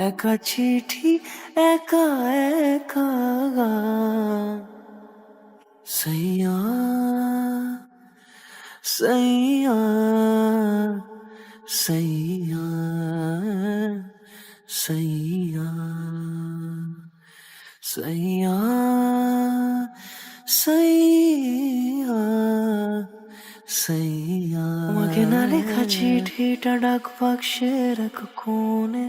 একা চিঠি, একা একা সৈয়া সৈয়া সৈয়া সৈয়া সৈয়া সৈয়া সৈয়া তোমাকে না লেখা চিঠিটা ডাক বাক্সের এক কোণে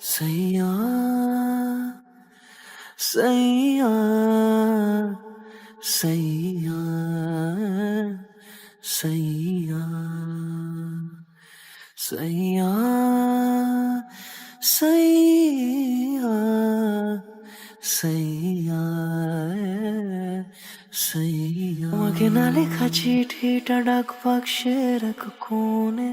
সৈয়া সৈয়া সৈয়া সৈয়া সৈয়া সৈয়া সৈয়া সৈয়া তোমাকে না লেখা চিঠিটা ডাক বাক্সের এক কোণে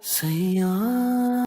谁呀